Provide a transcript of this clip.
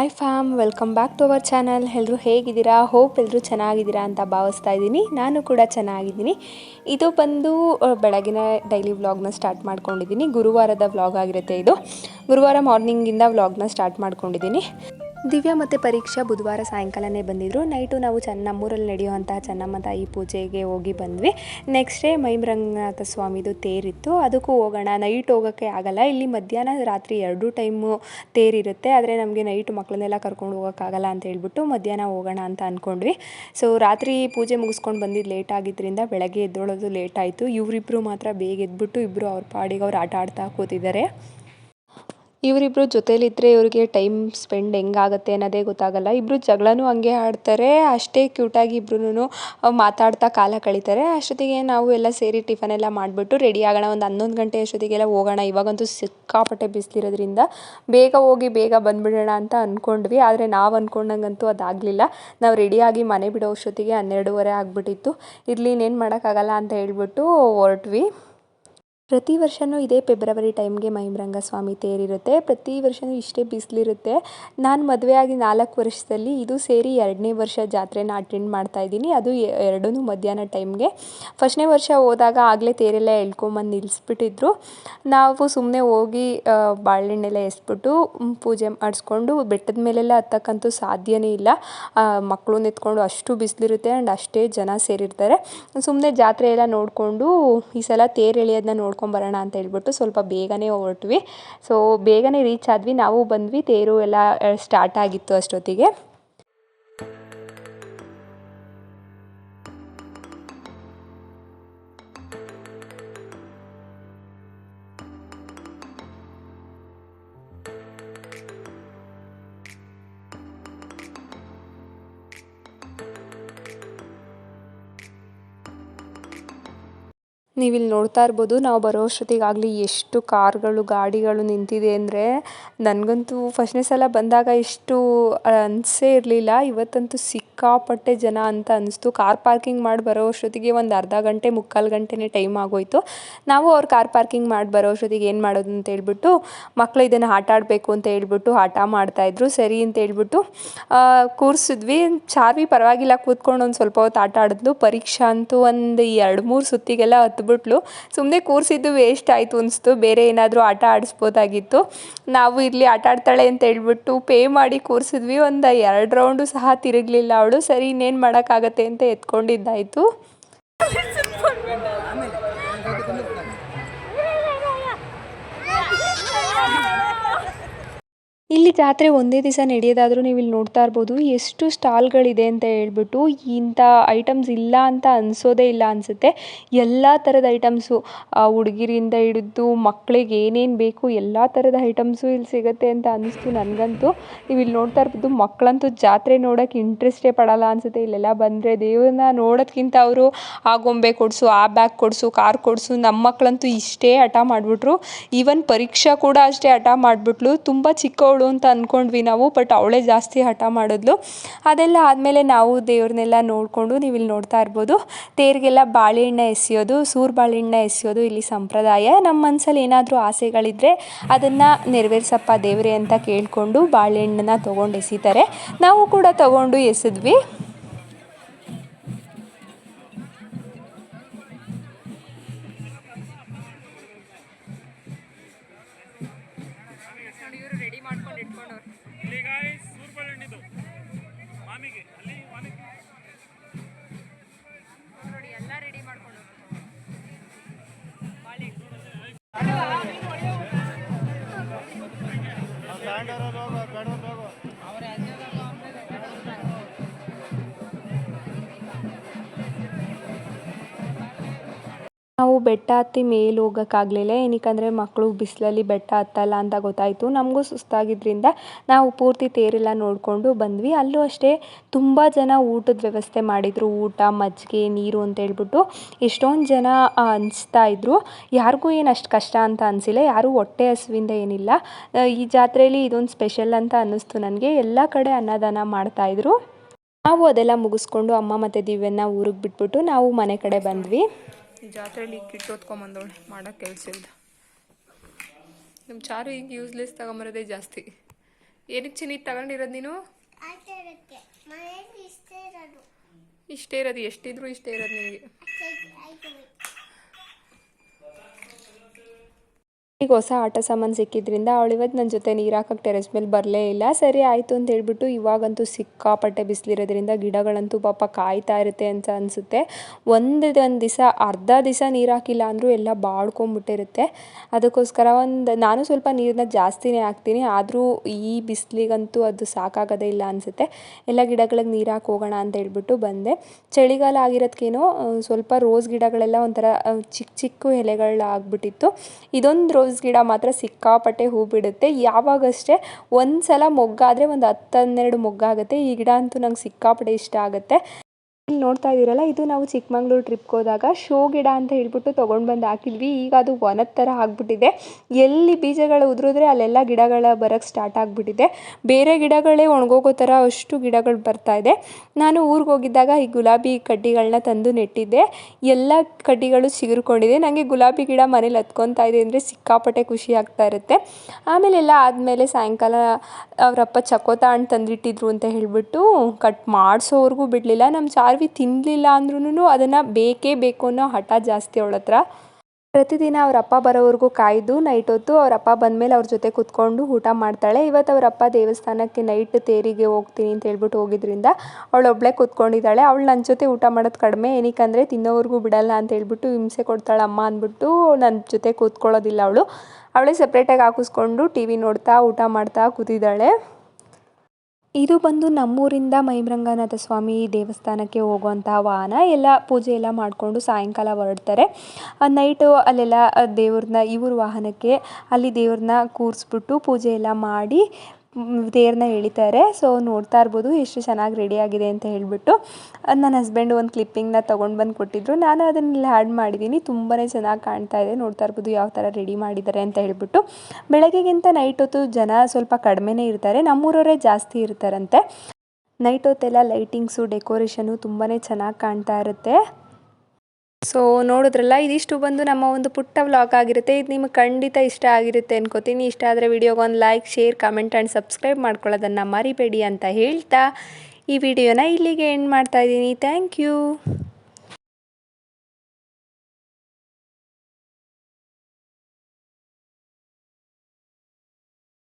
Hi fam welcome back to our channel ಎಲ್ಲರೂ ಹೇಗಿದ್ದೀರಾ? Hope ಎಲ್ಲರೂ ಚೆನ್ನಾಗಿದ್ದೀರಾ ಅಂತ ಭಾವಿಸ್ತಾ ಇದ್ದೀನಿ. ನಾನು ಕೂಡ ಚೆನ್ನಾಗಿದ್ದೀನಿ. ಇದು ಬಂದು ಬೆಳಗಿನ ಡೈಲಿ ವ್ಲಾಗ್ನ ಸ್ಟಾರ್ಟ್ ಮಾಡ್ಕೊಂಡಿದ್ದೀನಿ. ಗುರುವಾರದ ವ್ಲಾಗ್ ಆಗಿರುತ್ತೆ ಇದು. ಗುರುವಾರ ಮಾರ್ನಿಂಗಿಂದ ವ್ಲಾಗ್ನ ಸ್ಟಾರ್ಟ್ ಮಾಡ್ಕೊಂಡಿದ್ದೀನಿ. ದಿವ್ಯಾ ಮತ್ತು ಪರೀಕ್ಷಾ ಬುಧವಾರ ಸಾಯಂಕಾಲನೇ ಬಂದಿದ್ದರು ನೈಟು ನಾವು ಚೆನ್ನ ನಮ್ಮೂರಲ್ಲಿ ನಡೆಯುವಂತಹ ಚೆನ್ನಮ್ಮ ತಾಯಿ ಪೂಜೆಗೆ ಹೋಗಿ ಬಂದ್ವಿ. ನೆಕ್ಸ್ಟ್ ಡೇ ಮೈಮರಂಗನಾಥ ಸ್ವಾಮಿದು ತೇರಿತ್ತು. ಅದಕ್ಕೂ ಹೋಗೋಣ ನೈಟ್ ಹೋಗೋಕ್ಕೆ ಆಗಲ್ಲ. ಇಲ್ಲಿ ಮಧ್ಯಾಹ್ನ ರಾತ್ರಿ ಎರಡೂ ಟೈಮು ತೇರಿರುತ್ತೆ. ಆದರೆ ನಮಗೆ ನೈಟ್ ಮಕ್ಕಳನ್ನೆಲ್ಲ ಕರ್ಕೊಂಡು ಹೋಗೋಕ್ಕಾಗಲ್ಲ ಅಂತ ಹೇಳ್ಬಿಟ್ಟು ಮಧ್ಯಾಹ್ನ ಹೋಗೋಣ ಅಂತ ಅಂದ್ಕೊಂಡ್ವಿ ಸೊ ರಾತ್ರಿ ಪೂಜೆ ಮುಗಿಸ್ಕೊಂಡು ಬಂದಿದ್ದು ಲೇಟ್ ಆಗಿದ್ದರಿಂದ ಬೆಳಗ್ಗೆ ಎದ್ದೊಳೋದು ಲೇಟ್ ಆಯಿತು. ಇವರಿಬ್ಬರು ಮಾತ್ರ ಬೇಗ ಎದ್ಬಿಟ್ಟು ಇಬ್ಬರು ಅವ್ರ ಪಾಡಿಗೆ ಅವ್ರು ಆಟ ಆಡ್ತಾ ಕೂತಿದ್ದಾರೆ. ಇವರಿಬ್ಬರು ಜೊತೆಲಿದ್ದರೆ ಇವರಿಗೆ ಟೈಮ್ ಸ್ಪೆಂಡ್ ಹೆಂಗಾಗತ್ತೆ ಅನ್ನೋದೇ ಗೊತ್ತಾಗಲ್ಲ. ಇಬ್ಬರು ಜಗಳನೂ ಹಂಗೆ ಆಡ್ತಾರೆ. ಅಷ್ಟೇ ಕ್ಯೂಟಾಗಿ ಇಬ್ರು ಮಾತಾಡ್ತಾ ಕಾಲ ಕಳೀತಾರೆ. ಅಷ್ಟೊತ್ತಿಗೆ ನಾವು ಎಲ್ಲ ಸೇರಿ ಟಿಫನ್ ಎಲ್ಲ ಮಾಡಿಬಿಟ್ಟು ರೆಡಿ ಆಗೋಣ. ಒಂದು ಹನ್ನೊಂದು ಗಂಟೆ ಅಷ್ಟೊತ್ತಿಗೆಲ್ಲ ಹೋಗೋಣ. ಇವಾಗಂತೂ ಸಿಕ್ಕಾಪಟ್ಟೆ ಬಿಸಿಲಿರೋದ್ರಿಂದ ಬೇಗ ಹೋಗಿ ಬೇಗ ಬಂದ್ಬಿಡೋಣ ಅಂತ ಅಂದ್ಕೊಂಡ್ವಿ ಆದರೆ ನಾವು ಅಂದ್ಕೊಂಡಂಗಂತೂ ಅದಾಗಲಿಲ್ಲ. ನಾವು ರೆಡಿಯಾಗಿ ಮನೆ ಬಿಡೋ ಅಷ್ಟೊತ್ತಿಗೆ ಹನ್ನೆರಡೂವರೆ ಆಗಿಬಿಟ್ಟಿತ್ತು. ಇರಲಿ, ಇನ್ನೇನು ಮಾಡೋಕ್ಕಾಗಲ್ಲ ಅಂತ ಹೇಳ್ಬಿಟ್ಟು ಹೊರಟ್ವಿ. ಪ್ರತಿ ವರ್ಷವೂ ಇದೇ ಫೆಬ್ರವರಿ ಟೈಮ್ಗೆ ಮೈಮ್ರಂಗ ಸ್ವಾಮಿ ತೇರಿರುತ್ತೆ. ಪ್ರತಿ ವರ್ಷವೂ ಇಷ್ಟೇ ಬಿಸಿಲಿರುತ್ತೆ. ನಾನು ಮದುವೆ ಆಗಿ ನಾಲ್ಕು ವರ್ಷದಲ್ಲಿ ಇದು ಸೇರಿ ಎರಡನೇ ವರ್ಷ ಜಾತ್ರೆನ ಅಟೆಂಡ್ ಮಾಡ್ತಾ ಇದ್ದೀನಿ. ಅದು ಎರಡೂ ಮಧ್ಯಾಹ್ನ ಟೈಮ್ಗೆ. ಫಸ್ಟ್ನೇ ವರ್ಷ ಹೋದಾಗ ಆಗಲೇ ತೇರೆಲ್ಲ ಎಳ್ಕೊಂಬಂದು ನಿಲ್ಲಿಸ್ಬಿಟ್ಟಿದ್ರು ನಾವು ಸುಮ್ಮನೆ ಹೋಗಿ ಬಾಳೆಹಣ್ಣೆಲ್ಲ ಎಸ್ಬಿಟ್ಟು ಪೂಜೆ ಮಾಡಿಸ್ಕೊಂಡು ಬೆಟ್ಟದ ಮೇಲೆಲ್ಲ ಹತ್ತಕ್ಕಂತೂ ಸಾಧ್ಯವೇ ಇಲ್ಲ. ಮಕ್ಕಳು ನಿಂತ್ಕೊಂಡು ಅಷ್ಟು ಬಿಸಿಲಿರುತ್ತೆ ಆ್ಯಂಡ್ ಅಷ್ಟೇ ಜನ ಸೇರಿರ್ತಾರೆ. ಸುಮ್ಮನೆ ಜಾತ್ರೆ ಎಲ್ಲ ನೋಡಿಕೊಂಡು ಈ ಸಲ ತೇರು ಎಳೆಯೋದನ್ನ ನೋಡ್ಕೊಂಬರೋಣ ಅಂತ ಹೇಳ್ಬಿಟ್ಟು ಸ್ವಲ್ಪ ಬೇಗನೆ ಹೊರಟ್ವಿ. ಸೊ ಬೇಗನೆ ರೀಚ್ ಆದ್ವಿ. ನಾವು ಬಂದ್ವಿ. ತೇರು ಎಲ್ಲ ಸ್ಟಾರ್ಟ್ ಆಗಿತ್ತು ಅಷ್ಟೊತ್ತಿಗೆ. ನೀವಿಲ್ಲಿ ನೋಡ್ತಾ ಇರ್ಬೋದು, ನಾವು ಬರೋ ಅಷ್ಟೊತ್ತಿಗಾಗಲಿ ಎಷ್ಟು ಕಾರ್ಗಳು, ಗಾಡಿಗಳು ನಿಂತಿದೆ ಅಂದರೆ ನನಗಂತೂ ಫಸ್ಟ್ನೇ ಸಲ ಬಂದಾಗ ಇಷ್ಟು ಅನಿಸೇ ಇರಲಿಲ್ಲ. ಇವತ್ತಂತೂ ಸಿಕ್ಕಾಪಟ್ಟೆ ಜನ ಅಂತ ಅನಿಸ್ತು. ಕಾರ್ ಪಾರ್ಕಿಂಗ್ ಮಾಡಿ ಬರೋ ಅಷ್ಟೊತ್ತಿಗೆ ಒಂದು ಅರ್ಧ ಗಂಟೆ, ಮುಕ್ಕಾಲು ಗಂಟೆನೇ ಟೈಮ್ ಆಗೋಯ್ತು. ನಾವು ಅವ್ರು ಕಾರ್ ಪಾರ್ಕಿಂಗ್ ಮಾಡಿ ಬರೋ ಅಷ್ಟೊತ್ತಿಗೆ ಏನು ಮಾಡೋದು ಅಂತ ಹೇಳ್ಬಿಟ್ಟು ಮಕ್ಕಳು ಇದನ್ನು ಆಟ ಆಡಬೇಕು ಅಂತ ಹೇಳ್ಬಿಟ್ಟು ಆಟ ಮಾಡ್ತಾಯಿದ್ರು ಸರಿ ಅಂತ ಹೇಳ್ಬಿಟ್ಟು ಕೂರಿಸಿದ್ವಿ. ಚಾರ್ವಿ ಪರವಾಗಿಲ್ಲ, ಕೂತ್ಕೊಂಡು ಒಂದು ಸ್ವಲ್ಪ ಹೊತ್ತು ಆಟ ಆಡಿದ್ಲು. ಪರೀಕ್ಷಾ ಅಂತೂ ಒಂದು ಎರಡು ಮೂರು ಸುತ್ತಿಗೆಲ್ಲ ಹತ್ಬಿಟ್ಲು ಸುಮ್ಮನೆ ಕೂರಿಸಿದ್ದು ವೇಸ್ಟ್ ಆಯಿತು ಅನಿಸ್ತು. ಬೇರೆ ಏನಾದರೂ ಆಟ ಆಡಿಸ್ಬೋದಾಗಿತ್ತು. ನಾವು ಇಲ್ಲಿ ಆಟ ಆಡ್ತಾಳೆ ಅಂತ ಹೇಳ್ಬಿಟ್ಟು ಪೇ ಮಾಡಿ ಕೂರಿಸಿದ್ವಿ. ಒಂದು ಎರಡು ರೌಂಡು ಸಹ ತಿರುಗಲಿಲ್ಲ ಅವಳು. ಸರಿ, ಇನ್ನೇನು ಮಾಡೋಕ್ಕಾಗತ್ತೆ ಅಂತ ಎತ್ಕೊಂಡಿದ್ದಾಯಿತು. ಇಲ್ಲಿ ಜಾತ್ರೆ ಒಂದೇ ದಿವಸ ನಡೆಯೋದಾದ್ರೂ ನೀವು ಇಲ್ಲಿ ನೋಡ್ತಾ ಇರ್ಬೋದು. ಎಷ್ಟು ಸ್ಟಾಲ್ಗಳಿದೆ ಅಂತ ಹೇಳ್ಬಿಟ್ಟು ಇಂಥ ಐಟಮ್ಸ್ ಇಲ್ಲ ಅಂತ ಅನ್ಸೋದೇ ಇಲ್ಲ ಅನ್ಸುತ್ತೆ. ಎಲ್ಲ ಥರದ ಐಟಮ್ಸು ಹುಡುಗಿರಿಂದ ಹಿಡಿದು ಮಕ್ಕಳಿಗೆ ಏನೇನು ಬೇಕು ಎಲ್ಲ ಥರದ ಐಟಮ್ಸು ಇಲ್ಲಿ ಸಿಗುತ್ತೆ ಅಂತ ಅನಿಸ್ತು ನನಗಂತೂ. ನೀವು ಇಲ್ಲಿ ನೋಡ್ತಾ ಇರ್ಬೋದು ಮಕ್ಕಳಂತೂ ಜಾತ್ರೆ ನೋಡಕ್ಕೆ ಇಂಟ್ರೆಸ್ಟೇ ಪಡಲ್ಲ ಅನ್ಸುತ್ತೆ. ಇಲ್ಲೆಲ್ಲ ಬಂದರೆ ದೇವ್ರನ್ನ ನೋಡೋದ್ಕಿಂತ ಅವರು ಆ ಗೊಂಬೆ ಕೊಡಿಸು, ಆ ಬ್ಯಾಗ್ ಕೊಡಿಸು, ಕಾರ್ ಕೊಡಿಸು ನಮ್ಮ ಮಕ್ಕಳಂತೂ ಇಷ್ಟೇ ಹಠ ಮಾಡಿಬಿಟ್ರು. ಈವನ್ ಪರೀಕ್ಷಾ ಕೂಡ ಅಷ್ಟೇ ಹಠ ಮಾಡಿಬಿಟ್ಲು. ತುಂಬ ಚಿಕ್ಕವಳು ಅಂತ ಅಂದ್ಕೊಂಡ್ವಿ ನಾವು ಬಟ್ ಅವಳೇ ಜಾಸ್ತಿ ಹಠ ಮಾಡಿದ್ಲು. ಅದೆಲ್ಲ ಆದಮೇಲೆ ನಾವು ದೇವ್ರನ್ನೆಲ್ಲ ನೋಡಿಕೊಂಡು ನೀವು ನೋಡ್ತಾ ಇರ್ಬೋದು. ತೇರಿಗೆಲ್ಲ ಬಾಳೆಹಣ್ಣ ಎಸೆಯೋದು, ಸೂರು ಬಾಳೆಹಣ್ಣ ಎಸೆಯೋದು ಇಲ್ಲಿ ಸಂಪ್ರದಾಯ. ನಮ್ಮ ಮನಸ್ಸಲ್ಲಿ ಏನಾದರೂ ಆಸೆಗಳಿದ್ದರೆ ಅದನ್ನು ನೆರವೇರಿಸಪ್ಪ ದೇವರೇ ಅಂತ ಕೇಳಿಕೊಂಡು ಬಾಳೆಹಣ್ಣನ್ನ ತೊಗೊಂಡು ಎಸಿತಾರೆ. ನಾವು ಕೂಡ ತಗೊಂಡು ಎಸೆದ್ವಿ. ¡Arriba! ¡Arriba! ನಾವು ಬೆಟ್ಟ ಹತ್ತಿ ಮೇಲೆ ಹೋಗೋಕ್ಕಾಗಲಿಲ್ಲ. ಏನಕ್ಕಂದರೆ ಮಕ್ಕಳು ಬಿಸಿಲಲ್ಲಿ ಬೆಟ್ಟ ಹತ್ತಲ್ಲ ಅಂತ ಗೊತ್ತಾಯಿತು. ನಮಗೂ ಸುಸ್ತಾಗಿದ್ದರಿಂದ ನಾವು ಪೂರ್ತಿ ತೇರೆಲ್ಲ ನೋಡಿಕೊಂಡು ಬಂದ್ವಿ. ಅಲ್ಲೂ ಅಷ್ಟೇ ತುಂಬ ಜನ ಊಟದ ವ್ಯವಸ್ಥೆ ಮಾಡಿದರು. ಊಟ, ಮಜ್ಜಿಗೆ, ನೀರು ಅಂತ ಹೇಳ್ಬಿಟ್ಟು ಎಷ್ಟೊಂದು ಜನ ಅನಿಸ್ತಾ ಇದ್ರು. ಯಾರಿಗೂ ಏನು ಅಷ್ಟು ಕಷ್ಟ ಅಂತ ಅನಿಸಿಲ್ಲ. ಯಾರೂ ಹೊಟ್ಟೆ ಹಸುವಿಂದ ಏನಿಲ್ಲ. ಈ ಜಾತ್ರೆಯಲ್ಲಿ ಇದೊಂದು ಸ್ಪೆಷಲ್ ಅಂತ ಅನ್ನಿಸ್ತು ನನಗೆ. ಎಲ್ಲ ಕಡೆ ಅನ್ನದಾನ ಮಾಡ್ತಾಯಿದ್ರು ನಾವು ಅದೆಲ್ಲ ಮುಗಿಸ್ಕೊಂಡು ಅಮ್ಮ ಮತ್ತು ದಿವ್ಯನ್ನ ಊರಿಗೆ ಬಿಟ್ಬಿಟ್ಟು ನಾವು ಮನೆ ಕಡೆ ಬಂದ್ವಿ. ಈ ಜಾತ್ರೆಯಲ್ಲಿ ಕಿಟ್ ಹೊತ್ಕೊಂಬಂದವಳೆ ಮಾಡೋ ಕೆಲಸ ಇಲ್ಲ. ನಮ್ಮ ಚಾರು ಈಗ ಯೂಸ್ಲೆಸ್ ತಗೊಂಬರೋದೇ ಜಾಸ್ತಿ. ಏನಕ್ಕೆ ಚಿನ್ನಿ ತಗೊಂಡಿರೋದು ನೀನು? ಇಷ್ಟೇ ಇರೋದು. ಇಷ್ಟೇ ಇರೋದು ಎಷ್ಟಿದ್ರು ಇಷ್ಟೇ ಇರೋದು ನಿನಗೆ. ಈಗ ಹೊಸ ಆಟ ಸಾಮಾನು ಸಿಕ್ಕಿದ್ರಿಂದ ಅವಳು ಇವತ್ತು ನನ್ನ ಜೊತೆ ನೀರು ಹಾಕಕ್ಕೆ ಟೆರೆಸ್ ಮೇಲೆ ಬರಲೇ ಇಲ್ಲ. ಸರಿ ಆಯಿತು ಅಂತ ಹೇಳ್ಬಿಟ್ಟು ಇವಾಗಂತೂ ಸಿಕ್ಕಾಪಟ್ಟೆ ಬಿಸಿಲಿರೋದ್ರಿಂದ ಗಿಡಗಳಂತೂ ಪಾಪ ಕಾಯ್ತಾ ಇರುತ್ತೆ ಅಂತ ಅನಿಸುತ್ತೆ. ಒಂದು ಒಂದು ದಿವಸ ಅರ್ಧ ದಿವಸ ನೀರು ಹಾಕಿಲ್ಲ ಅಂದರೂ ಎಲ್ಲ ಬಾಡ್ಕೊಂಬಿಟ್ಟಿರುತ್ತೆ ಅದಕ್ಕೋಸ್ಕರ ಒಂದು, ನಾನು ಸ್ವಲ್ಪ ನೀರನ್ನ ಜಾಸ್ತಿನೇ ಹಾಕ್ತೀನಿ. ಆದರೂ ಈ ಬಿಸಿಲಿಗಂತೂ ಅದು ಸಾಕಾಗೋದೇ ಇಲ್ಲ ಅನಿಸುತ್ತೆ. ಎಲ್ಲ ಗಿಡಗಳಿಗೆ ನೀರು ಹಾಕಿ ಹೋಗೋಣ ಅಂತ ಹೇಳ್ಬಿಟ್ಟು ಬಂದೆ. ಚಳಿಗಾಲ ಆಗಿರೋದಕ್ಕೇನೋ ಸ್ವಲ್ಪ ರೋಸ್ ಗಿಡಗಳೆಲ್ಲ ಒಂಥರ ಚಿಕ್ಕ ಚಿಕ್ಕ ಎಲೆಗಳಾಗ್ಬಿಟ್ಟಿತ್ತು. ಇದೊಂದು ರೋಸ್ ಗಿಡ ಮಾತ್ರ ಸಿಕ್ಕಾಪಟ್ಟೆ ಹೂ ಬಿಡುತ್ತೆ. ಯಾವಾಗಷ್ಟೇ ಒಂದ್ಸಲ ಮೊಗ್ಗಾದ್ರೆ ಒಂದು ಹತ್ತು ಹನ್ನೆರಡು ಮೊಗ್ಗಾಗುತ್ತೆ ಈ ಗಿಡ ಅಂತೂ ನಂಗೆ ಸಿಕ್ಕಾಪಟ್ಟೆ ಇಷ್ಟ ಆಗುತ್ತೆ. ನೋಡ್ತಾ ಇದ್ದೀರಲ್ಲ, ಇದು ನಾವು ಚಿಕ್ಕಮಂಗ್ಳೂರು ಟ್ರಿಪ್ಗೆ ಹೋದಾಗ ಶೋ ಗಿಡ ಅಂತ ಹೇಳ್ಬಿಟ್ಟು ತೊಗೊಂಡು ಬಂದು ಹಾಕಿದ್ವಿ. ಈಗ ಅದು ವನದ ಥರ ಆಗ್ಬಿಟ್ಟಿದೆ. ಎಲ್ಲಿ ಬೀಜಗಳು ಉದುರಿದ್ರೆ ಅಲ್ಲೆಲ್ಲ ಗಿಡಗಳ ಬರೋಕ್ಕೆ ಸ್ಟಾರ್ಟ್ ಆಗಿಬಿಟ್ಟಿದೆ. ಬೇರೆ ಗಿಡಗಳೇ ಒಣಗೋಗೋ ಥರ ಅಷ್ಟು ಗಿಡಗಳು ಬರ್ತಾ ಇದೆ. ನಾನು ಊರಿಗೆ ಹೋಗಿದ್ದಾಗ ಈ ಗುಲಾಬಿ ಕಡ್ಡಿಗಳನ್ನ ತಂದು ನೆಟ್ಟಿದ್ದೆ. ಎಲ್ಲ ಕಡ್ಡಿಗಳು ಚಿಗುರ್ಕೊಂಡಿದೆ ನನಗೆ ಗುಲಾಬಿ ಗಿಡ ಮನೇಲಿ ಹತ್ಕೊತಾ ಇದೆ ಅಂದರೆ ಸಿಕ್ಕಾಪಟ್ಟೆ ಖುಷಿ ಆಗ್ತಾ ಇರುತ್ತೆ. ಆಮೇಲೆಲ್ಲ ಆದಮೇಲೆ ಸಾಯಂಕಾಲ ಅವರಪ್ಪ ಚಕೋತ ಹಣ್ಣು ತಂದಿಟ್ಟಿದ್ರು ಅಂತ ಹೇಳಿಬಿಟ್ಟು ಕಟ್ ಮಾಡಿಸೋವರೆಗೂ ಬಿಡಲಿಲ್ಲ. ನಮ್ಮ ಚಾರ್ವಿ ತಿನ್ನಲಿಲ್ಲ ಅಂದ್ರೂ ಅದನ್ನು ಬೇಕೇ ಬೇಕು ಅನ್ನೋ ಹಠ ಜಾಸ್ತಿ ಅವಳ ಹತ್ರ. ಪ್ರತಿದಿನ ಅವ್ರ ಅಪ್ಪ ಬರೋವರೆಗೂ ಕಾಯ್ದು ನೈಟ್ ಹೊತ್ತು ಅವ್ರ ಅಪ್ಪ ಬಂದಮೇಲೆ ಅವ್ರ ಜೊತೆ ಕುತ್ಕೊಂಡು ಊಟ ಮಾಡ್ತಾಳೆ. ಇವತ್ತು ಅವರಪ್ಪ ದೇವಸ್ಥಾನಕ್ಕೆ ನೈಟ್ ತೇರಿಗೆ ಹೋಗ್ತೀನಿ ಅಂತ ಹೇಳ್ಬಿಟ್ಟು ಹೋಗಿದ್ರಿಂದ ಅವಳೊಬ್ಳೆ ಕುತ್ಕೊಂಡಿದ್ದಾಳೆ. ಅವಳು ನನ್ನ ಜೊತೆ ಊಟ ಮಾಡೋದು ಕಡಿಮೆ, ಏನಕ್ಕಂದರೆ ತಿನ್ನೋವರೆಗೂ ಬಿಡಲ್ಲ ಅಂತ ಹೇಳ್ಬಿಟ್ಟು ಹಿಂಸೆ ಕೊಡ್ತಾಳೆ ಅಮ್ಮ ಅಂದ್ಬಿಟ್ಟು ನನ್ನ ಜೊತೆ ಕೂತ್ಕೊಳ್ಳೋದಿಲ್ಲ ಅವಳು. ಅವಳೇ ಸಪ್ರೇಟಾಗಿ ಹಾಕಿಸ್ಕೊಂಡು ಟಿ ವಿ ನೋಡ್ತಾ ಊಟ ಮಾಡ್ತಾ ಕೂತಿದ್ದಾಳೆ. ಇದು ಬಂದು ನಮ್ಮೂರಿಂದ ಮೈಮೃಂಗನಾಥ ಸ್ವಾಮಿ ದೇವಸ್ಥಾನಕ್ಕೆ ಹೋಗುವಂತಹ ವಾಹನ. ಎಲ್ಲ ಪೂಜೆ ಎಲ್ಲ ಮಾಡಿಕೊಂಡು ಸಾಯಂಕಾಲ ಹೊರಡ್ತಾರೆ. ನೈಟು ಅಲ್ಲೆಲ್ಲ ದೇವ್ರನ್ನ, ಇವ್ರ ವಾಹನಕ್ಕೆ ಅಲ್ಲಿ ದೇವ್ರನ್ನ ಕೂರಿಸ್ಬಿಟ್ಟು ಪೂಜೆ ಎಲ್ಲ ಮಾಡಿ ತೇರನ್ನ ಎಳಿತಾರೆ. ಸೊ ನೋಡ್ತಾ ಇರ್ಬೋದು ಎಷ್ಟು ಚೆನ್ನಾಗಿ ರೆಡಿ ಆಗಿದೆ ಅಂತ ಹೇಳಿಬಿಟ್ಟು. ನನ್ನ ಹಸ್ಬೆಂಡ್ ಒಂದು ಕ್ಲಿಪ್ಪಿಂಗ್ನ ತೊಗೊಂಡು ಬಂದು ಕೊಟ್ಟಿದ್ರು. ನಾನು ಅದನ್ನೆಲ್ಲ ಆ್ಯಡ್ ಮಾಡಿದ್ದೀನಿ ತುಂಬಾ ಚೆನ್ನಾಗಿ ಕಾಣ್ತಾ ಇದೆ. ನೋಡ್ತಾ ಇರ್ಬೋದು ಯಾವ ಥರ ರೆಡಿ ಮಾಡಿದ್ದಾರೆ ಅಂತ ಹೇಳಿಬಿಟ್ಟು. ಬೆಳಗ್ಗೆಗಿಂತ ನೈಟ್ ಹೊತ್ತು ಜನ ಸ್ವಲ್ಪ ಕಡಿಮೆನೇ ಇರ್ತಾರೆ. ನಮ್ಮೂರವರೇ ಜಾಸ್ತಿ ಇರ್ತಾರಂತೆ. ನೈಟ್ ಹೊತ್ತೆಲ್ಲ ಲೈಟಿಂಗ್ಸು ಡೆಕೋರೇಷನು ತುಂಬಾ ಚೆನ್ನಾಗಿ ಕಾಣ್ತಾ ಇರುತ್ತೆ. ಸೊ ನೋಡಿದ್ರಲ್ಲ, ಇದಿಷ್ಟು ಬಂದು ನಮ್ಮ ಒಂದು ಪುಟ್ಟ ವ್ಲಾಗ್ ಆಗಿರುತ್ತೆ. ಇದು ನಿಮಗೆ ಖಂಡಿತ ಇಷ್ಟ ಆಗಿರುತ್ತೆ ಅನ್ಕೋತೀನಿ. ಇಷ್ಟ ಆದರೆ ವಿಡಿಯೋಗೆ ಒಂದು like share comment and subscribe ಮಾಡ್ಕೊಳ್ಳೋದನ್ನು ಮರಿಬೇಡಿ ಅಂತ ಹೇಳ್ತಾ ಈ ವಿಡಿಯೋನ ಇಲ್ಲಿಗೆ ಎಂಡ್ ಮಾಡ್ತಾ ಇದ್ದೀನಿ. Thank you